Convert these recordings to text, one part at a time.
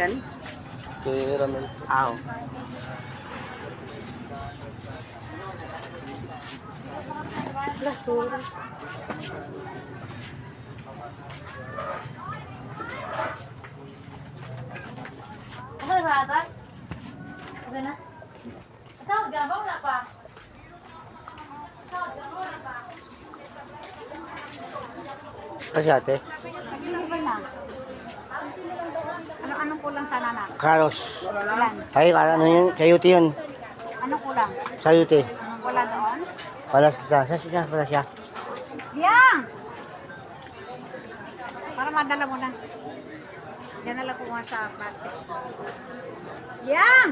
yan? Kay Ramel. Aw. Lasura. Ano na ratas? Okay na? Tawag ka ba? Wala pa? Tawag ka ba? Wala pa? Kasi ate, Ano anong kulang sana na? Carlos. Ilan? Ay, ano yun? Sayuti yun. Anong kulang? Sayuti. Wala doon? Para sa sa siya, para siya. Yang! Para madala mo na. Yan na lang kumuha sa plastic. Yang!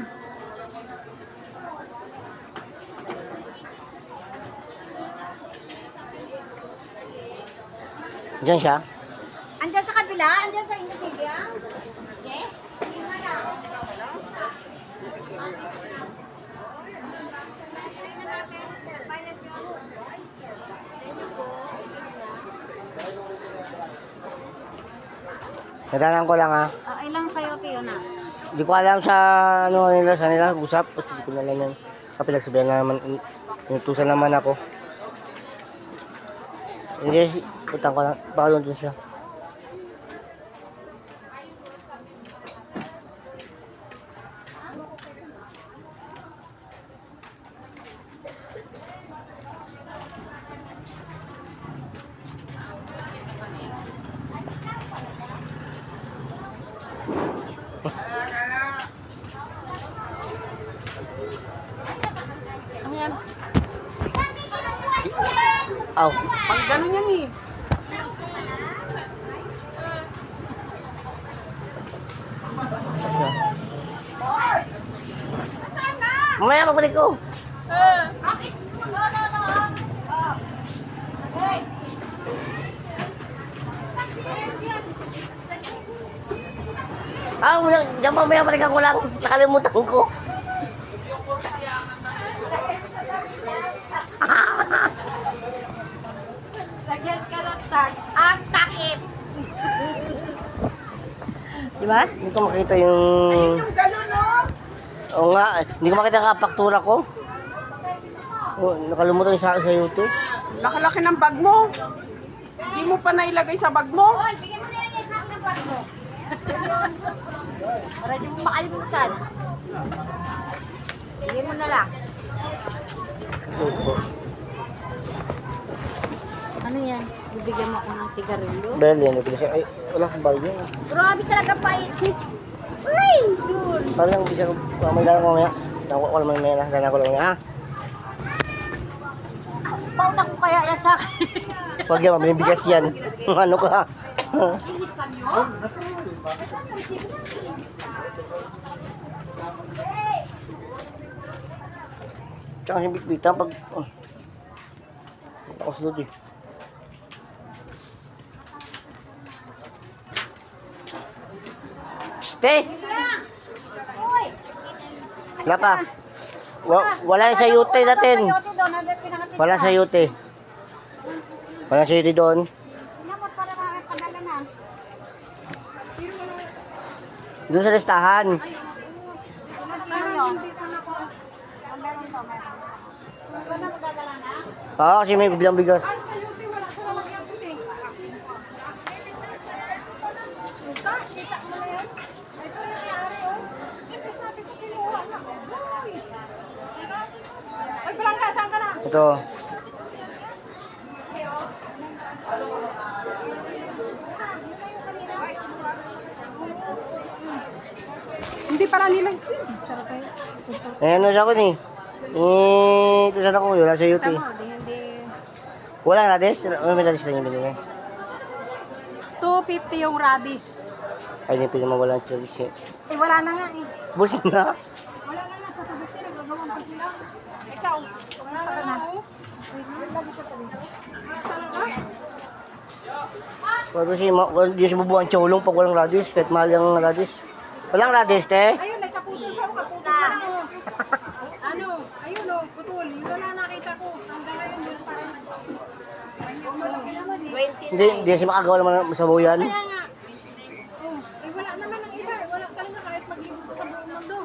Diyan siya. Andyan sa kabila? Andyan sa inyo, Yang? Natanan ko lang ha. Uh, ilang sa'yo, Tiyo na? Hindi ko alam sa ano nila sa nila usap. Hindi ko alam yan. Kapag nagsabihan na naman, inutusan naman ako. Hindi, utang ko lang. Baka doon siya. Mamaya magbalik ko. Ah, wala, diyan mamaya balikan ko lang. Nakalimutan ko. Lagyan ka ng tag. Ang takip! Di ba? Hindi ko makita yung... Yung? Oo nga, eh. hindi ko makita ang kapaktura ko. Oh, nakalimutan sa sa YouTube. Laki-laki ng bag mo. Hindi mo pa nailagay sa bag mo. Hoy, bigyan mo na lang yan sa akin ng bag mo. Para di mo makalimutan. Bigyan mo na lang. Ano yan? Bibigyan mo ako ng sigarilyo? Bel, yan. Ay, wala kang bagay yan. Grabe talaga pa, sis. Uy! Parang bisa ko, may dala ko mamaya. Nakuha ko naman mamaya na, dala ko lang mamaya, ha? Pauta ko kaya yan sa akin. Huwag yan, mamibigas yan. ano ka? Tsaka si Bitbitan pag... Oh. Ako sunod eh. Stay! Wala pa. Wa- wala sa yute natin. Wala sa yute. Wala sa yute doon. Doon sa listahan. Yun? Oh? Oo, kasi may bilang bigas. Ay, palangga, saan ka na? Ito. Hindi pala nila. Sarap kayo. Eh, ano sa akin eh. Eh, kung saan ako, wala sa hindi. Wala na des? Ano may dalis na yung binigay? Two 150 yung radish. Ay, hindi pwede mawala ang chalice. eh. Eh, wala na nga eh. Bus na. Wala na nga, sa sabit sila, gagawin pa sila. Ikaw? Pero si ma, di siya bubuhan chulong pag walang radish, kahit mahal yung radish. Walang radish, te? Ayun, nagkaputol pa ako, kaputol pa lang ako. Ano, ayun o, putol. Wala nakita ko. Hanggang ngayon, wala pa rin. Hindi, hindi siya makagawa naman sa buyan. Kaya nga, oh, eh, wala naman ang iba. eh. Wala talaga kahit mag-ibig sa buong mundo.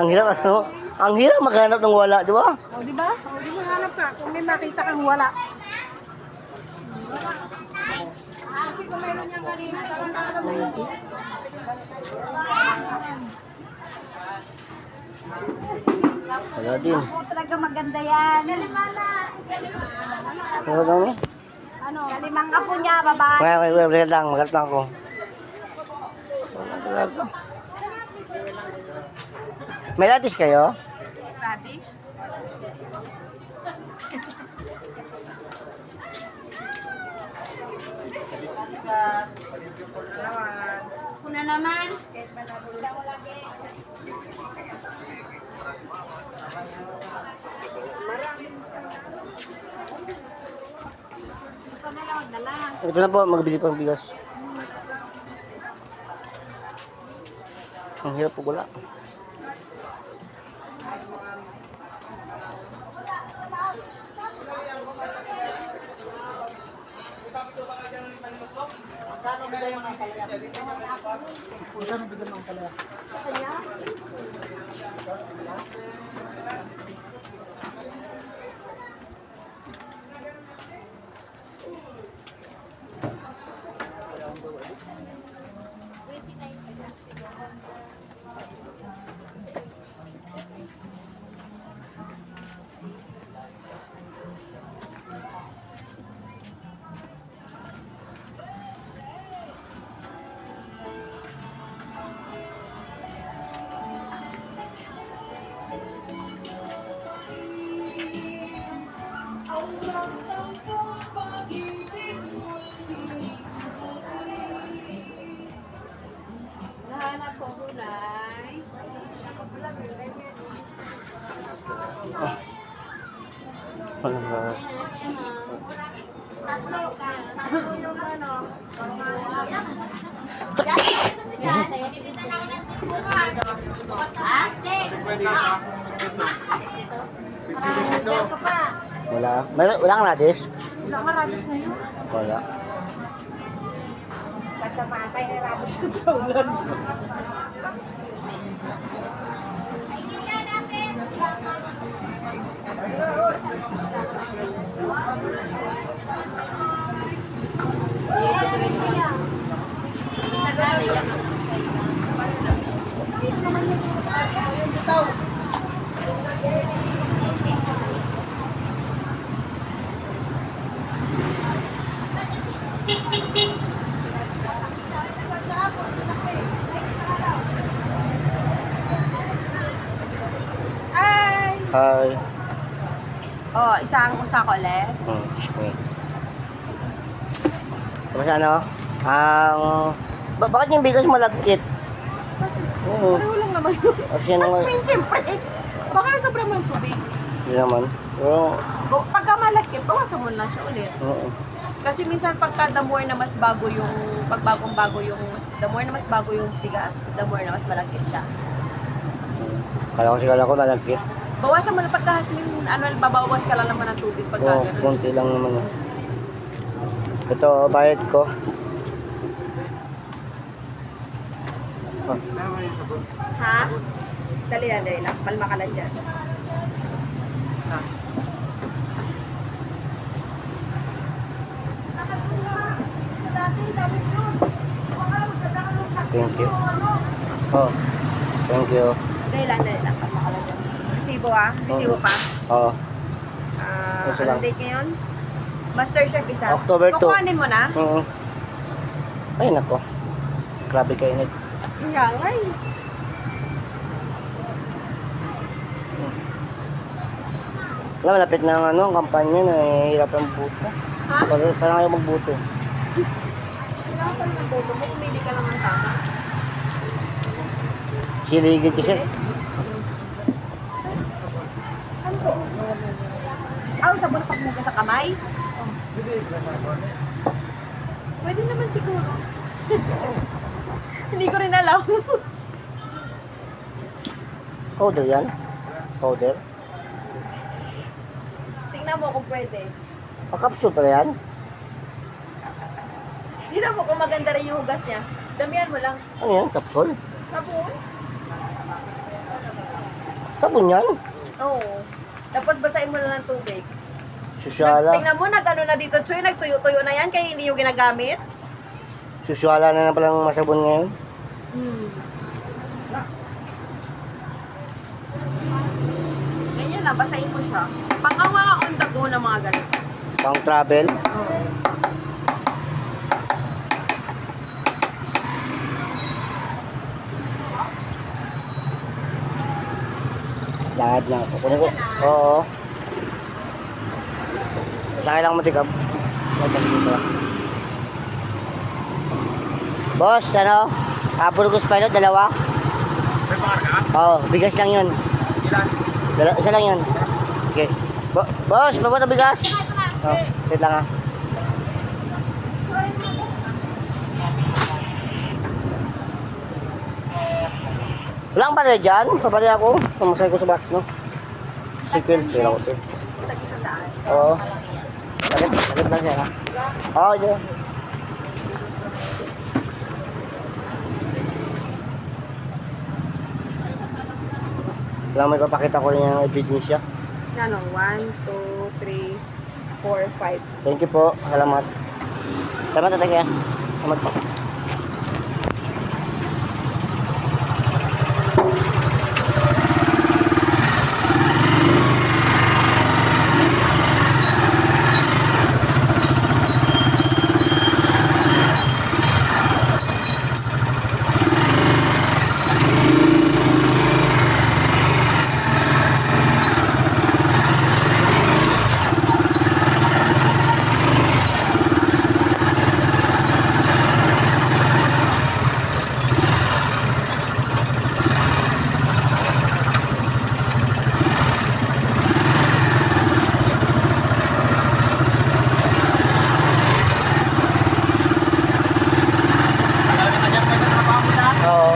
Ang hirap, ano? Ang hirap maghanap ng wala, di ba? O, di ba? O, di mo hanap ka. Kung may makita kang wala. Kasi kung meron niyang kanina, talagang alam mo yun. Wala din. Oo, talaga maganda yan. Ano daw ni? Ano? Kalimang apo niya, babae. Kaya, kaya, kaya lang, magat lang ako. Wala talaga. May radish kayo? Radish? Una naman. Ito na po, magbili pa ng bigas. Ang hirap po wala. Nahanap Walang radish. Wala. May, wala kang radish? Wala ka radish na yun. Wala. Pagkamatay na radish sa ulan. Ay! Oh, isang usa ko ulit. Hmm. Okay. Tapos ano? Ang... Ba bakit yung bigas malagkit? Oo. Pareho lang naman yun. Kasi ano nga... Aspin, siyempre. Baka na sobrang ng tubig. Hindi naman. Pero... Pagka malaki, bawasan mo lang siya ulit. Oo. Kasi minsan pagka the more na mas bago yung, pag bagong bago yung, the more na mas bago yung bigas, the more na mas malagkit siya. Kala ko sigala ko malagkit. Bawasan mo na pagka hasmin, ano, babawas ka lang naman ng tubig pagka Oo, ganun. konti lang naman. eh. Ito, bayad ko. Ah, Ha? Dali na, dali na. Palma ka lang dyan. thank you. Oh, thank you. Dali lang, dali lang. Palma ka lang dyan. Resibo ah. Resibo pa. Oo. Ah, Isa anong lang. date ngayon? Master Chef isa. October two. Kukuhanin mo na? Oo. Ay, nako. Grabe kayo init. Kaya nga eh. Wala, malapit na ang ano, ang kampanya na hirap ang buto. Ha? Parang, parang ayaw magbuto. Kailangan ng boto mo, pumili ka lang ng tama. Siligid kasi. Ano to? Ah, sabon sa kamay? Pwede naman siguro. Hindi ko rin alam. Powder yan. Powder. Tingnan mo kung pwede. Pakapsul pala yan. Tingnan mo kung maganda rin yung hugas niya. Damihan mo lang. Ano yan? Kapsul? Sabon? Sabon yan. Oo. Tapos basahin mo lang ng tubig. Nag, Susyala. tingnan mo, nag-ano na dito, Chuy, nagtuyo-tuyo na yan, kaya hindi yung ginagamit. Susyala na na palang masabon ngayon. Hmm. Ganyan lang, basahin mo siya. Pangawa on the go ng mga ganito. Pang travel. Lahat na. Kukunin ko. Oo. Sa akin lang matigab. Matigab dito. Boss, ano? Apurugos pa yun, dalawa? Oo, bigas lang yun. Dala, isa lang yun. Okay. Bo boss, babata bigas? Oh, wait lang ah. Wala kang pala dyan? Pabali ako. Pamasay ko sa box, no? Sikil. Pila ko ito. Oo. Sakit, sakit lang siya, ha? Oo, dyan. Lang may papakita ko yung ebidensya. Ano, 1, 2, 3, 4, 5. Thank you po. Salamat. Salamat tatay kaya. Salamat po. Oo.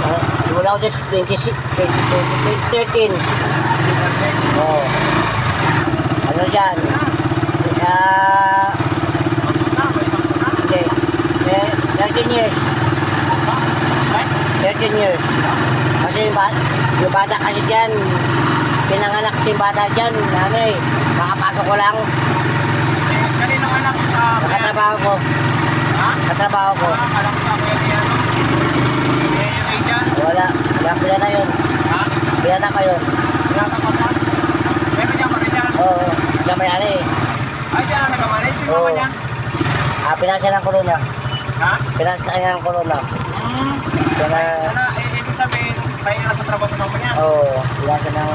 Ah, Simula ako sa 26, 20, 2013. Oo. Ano dyan? Ah... Hindi. Eh, 13 years. 13 years. Kasi yung, bat, yung bata kasi dyan, pinanganak si bata dyan, ano eh, makapasok ko lang, Kanino anak mo sa nakatrabaho ko, Ha? nakatrabaho ko. Ah, alam ko sa pwede yan. Eh, yung may dyan. Wala pila na yun. Ha? Pila na kayo. Wala ka pa pa? Meron dyan pa rin dyan. Oo, siya may ano eh. Ay, dyan, nagkamanay. Sino Oo. naman yan? Ah, pinasa ng corona. Ha? Pinasa kanya ng corona. Hmm. Kaya, Ano, eh, ibig sabihin, na sa trabaho sa mama niya. oo, oh, pinasa ng...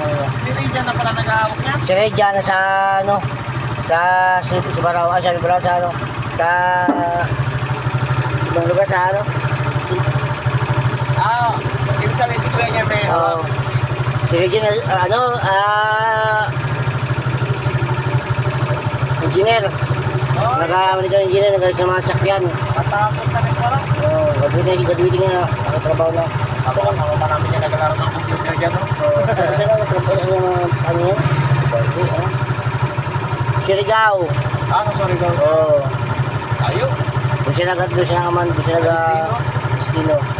Si dyan na pala nag-aawak niya. Si Regia na sa, ano, sa Subaraw, ah, sa Subaraw, sa ano, sa... Ibang lugar sa ano. Ah, ibig sabihin si Oo. Regia na, ah, ano, ah... engineer. Oh, Nag-aamali ka ng engineer, nag sa mga sakyan. Matapos na rin parang. Oo, oh, graduating, graduating na, nakatrabaho na. Sama-sama pa namin niya naglalaro ng computer dyan, no? Kasi na, nagtrabaho, ano, ano yun? Ano? Sirigao. Ah, sa daw. Oo. Tayo. Doon siya nag doon siya nakaman, doon siya nag Destino. Ayos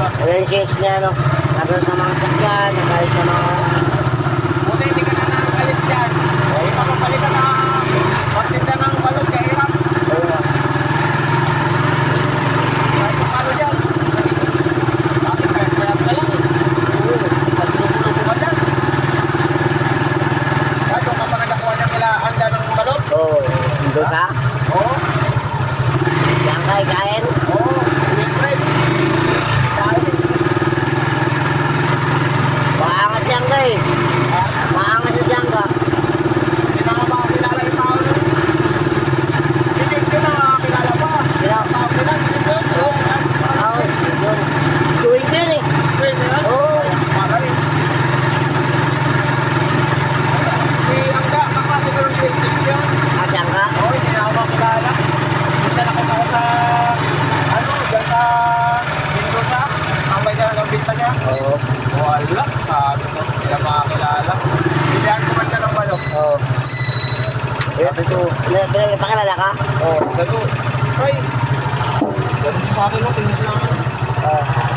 Kaya yung niya, ano, nagkaroon sa mga sakyan, nagkaroon sa mga... Buti hindi ka na nakalis dyan. Eh, papapalitan na magtinda ng balon kay Irap. Oo. Kahit kung ano dyan. Bakit kaya kaya ka lang eh. Paglubulo ko ba dyan? Kahit kung kapag nagakuha niya kila anda ng balon. Oo. Doon ka? Oo. Diyan ka, ikain? Oo. Siyempre. Dahil. Baka kasi yan ka eh. Sabi ko, Pinapakilala ka? oh, sabi ko, ay, siya sa akin, no, tingin. Oo.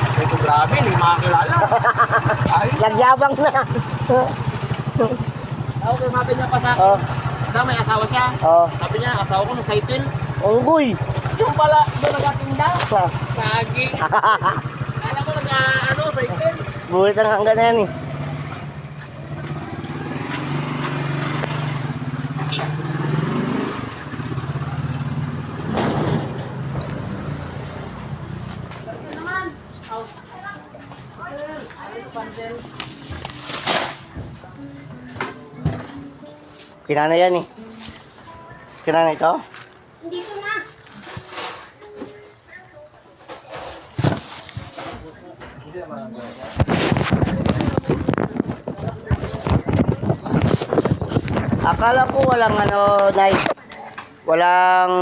Sabi ko, grabe, hindi makakilala. Ayos. Nagyabang na. Ako, sabi niya pa sa akin, Oo. na may asawa siya. Oo. Sabi niya, asawa ko na cycle. Unggoy. Yung pala, doon nagatinda. Ha. Sagi. Kala ko nag, ano, cycle. Bulit ang hanggan na yan eh. Kinana yan eh. Kinana ito? Dito na. Akala ko walang ano, night. Walang